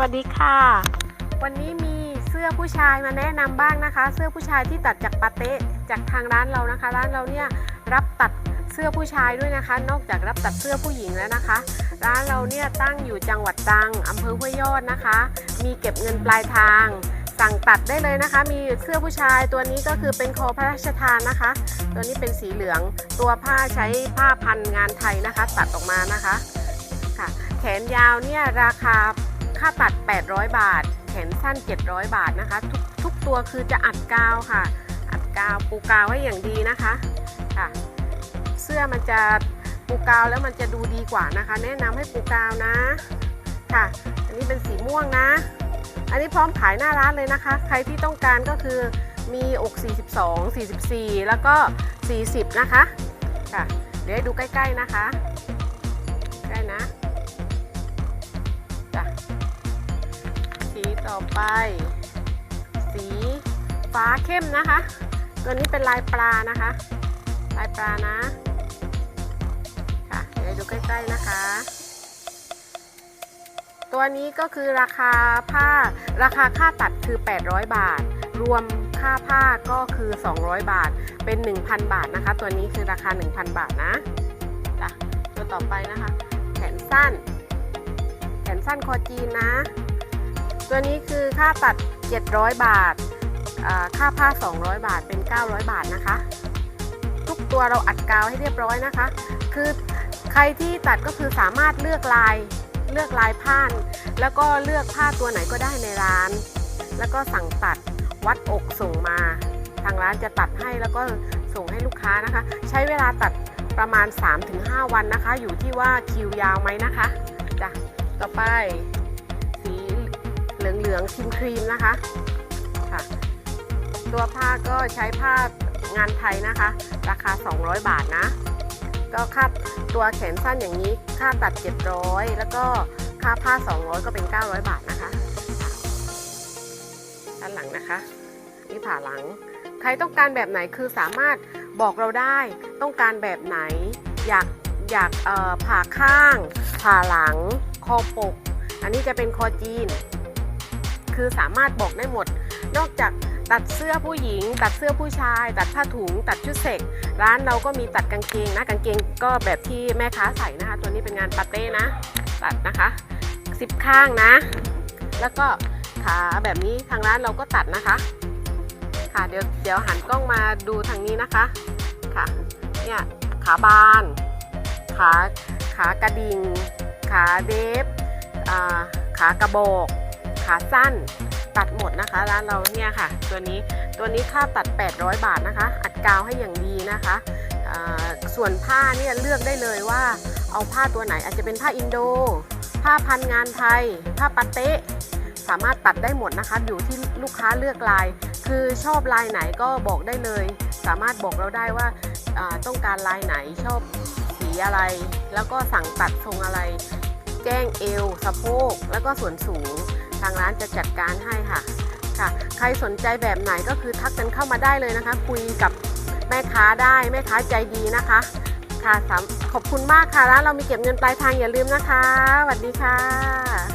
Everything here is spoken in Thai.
วัสดีค่ะ วันนี้มีเสื้อผู้ชายมาแนะนำบ้างนะคะ เสื้อผู้ชายที่ตัดจากปาเต๊ะจากทางร้านเรานะคะ ร้านเราเนี่ยรับตัดเสื้อผู้ชายด้วยนะคะ นอกจากรับตัดเสื้อผู้หญิงแล้วนะคะ ร้านเราเนี่ยตั้งอยู่จังหวัดตรังอำเภอห้วยยอดนะคะ มีเก็บเงินปลายทาง สั่งตัดได้เลยนะคะ มีเสื้อผู้ชายตัวนี้ก็คือเป็นคอพระราชทานนะคะ ตัวนี้เป็นสีเหลืองตัวผ้าใช้ผ้าพันงานไทยนะคะ ตัดออกมานะคะค่ะแขนยาวเนี่ยราคา ค่าตัด 800 บาท แขนสั้น 700 บาทนะคะ ทุกทุกตัวคือจะอัดกาวค่ะ อัดกาวปูกาวให้อย่างดีนะคะค่ะ เสื้อมันจะปูกาวแล้วมันจะดูดีกว่านะคะ แนะนำให้ปูกาวนะค่ะ อันนี้เป็นสีม่วงนะ อันนี้พร้อมขายหน้าร้านเลยนะคะ ใครที่ต้องการก็คือมีอก 42 44 แล้วก็ 40 นะคะค่ะ เดี๋ยวให้ดูใกล้ๆนะคะ ใกล้นะ ต่อไป สีฟ้าเข้มนะคะ ตัวนี้เป็นลายปลานะคะ ลายปลานะ ค่ะ เดี๋ยวดูใกล้ๆนะคะ ตัวนี้ก็คือราคาผ้าราคาค่าตัดคือ 800 บาท รวมค่าผ้าก็คือ 200 บาท เป็น 1,000 บาทนะคะ ตัวนี้คือราคา 1,000 บาทนะจ้ะตัวต่อไปนะคะ แขนสั้น แขนสั้นคอจีนนะ ตัวนี้คือค่าตัด 700 บาท ค่าผ้า 200 บาทเป็น 900 บาทนะคะ ทุกตัวเราอัดกาวให้เรียบร้อยนะคะ คือใครที่ตัดก็คือสามารถเลือกลายเลือกลายผ้าแล้วก็เลือกผ้าตัวไหนก็ได้ในร้าน แล้วก็สั่งตัดวัดอกส่งมา ทางร้านจะตัดให้แล้วก็ส่งให้ลูกค้านะคะ ใช้เวลาตัดประมาณ 3-5 วันนะคะ อยู่ที่ว่าคิวยาวไหมนะคะจ้ะต่อไป ลืองครีมครีมนะคะค่ะ ตัวผ้าก็ใช้ผ้างานไทยนะคะ ราคา 200 บาทนะ ก็ค่าตัวแขนสั้นอย่างนี้ค่าตัด 700 แล้วก็ค่าผ้า 200 ก็เป็น 900 บาทนะคะด้านหลังนะคะนี่ผ่าหลัง ใครต้องการแบบไหนคือสามารถบอกเราได้ต้องการแบบไหน อยากอยากผ่าข้าง ผ่าหลัง คอปก อันนี้จะเป็นคอจีน คือสามารถบอกได้หมด นอกจากตัดเสื้อผู้หญิง ตัดเสื้อผู้ชาย ตัดผ้าถุง ตัดชุดเสกร้านเราก็มีตัดกางเกงนะกางเกงก็แบบที่แม่ค้าใส่นะคะ ตัวนี้เป็นงานปาเต้นะ ตัดนะคะสิบข้างนะ แล้วก็ขาแบบนี้ทางร้านเราก็ตัดนะคะ ค่ะเดี๋ยวเดี๋ยวหันกล้องมาดูทางนี้นะคะค่ะเนี่ยขาบาน ขาขากระดิ่ง ขาเดฟขากระบอก ขาสั้นตัดหมดนะคะร้านเราเนี่ยค่ะ ตัวนี้ตัวนี้ค่าตัด 800 บาทนะคะ อัดกาวให้อย่างดีนะคะส่วนผ้าเนี่ยเลือกได้เลยว่าเอาผ้าตัวไหนอาจจะเป็นผ้าอินโด ผ้าพันงานไทย ผ้าปาเตะสามารถตัดได้หมดนะคะอยู่ที่ลูกค้าเลือกลาย คือชอบลายไหนก็บอกได้เลย สามารถบอกเราได้ว่าอ่าต้องการลายไหนชอบสีอะไร แล้วก็สั่งตัดทรงอะไร แจ้งเอว สะโพกแล้วก็ส่วนสูง ทางร้านจะจัดการให้ค่ะค่ะ ใครสนใจแบบไหนก็คือทักกันเข้ามาได้เลยนะคะ คุยกับแม่ค้าได้แม่ค้าใจดีนะคะค่ะขอบคุณมากค่ะร้านเรามีเก็บเงินปลายทางอย่าลืมนะคะสวัสดีค่ะ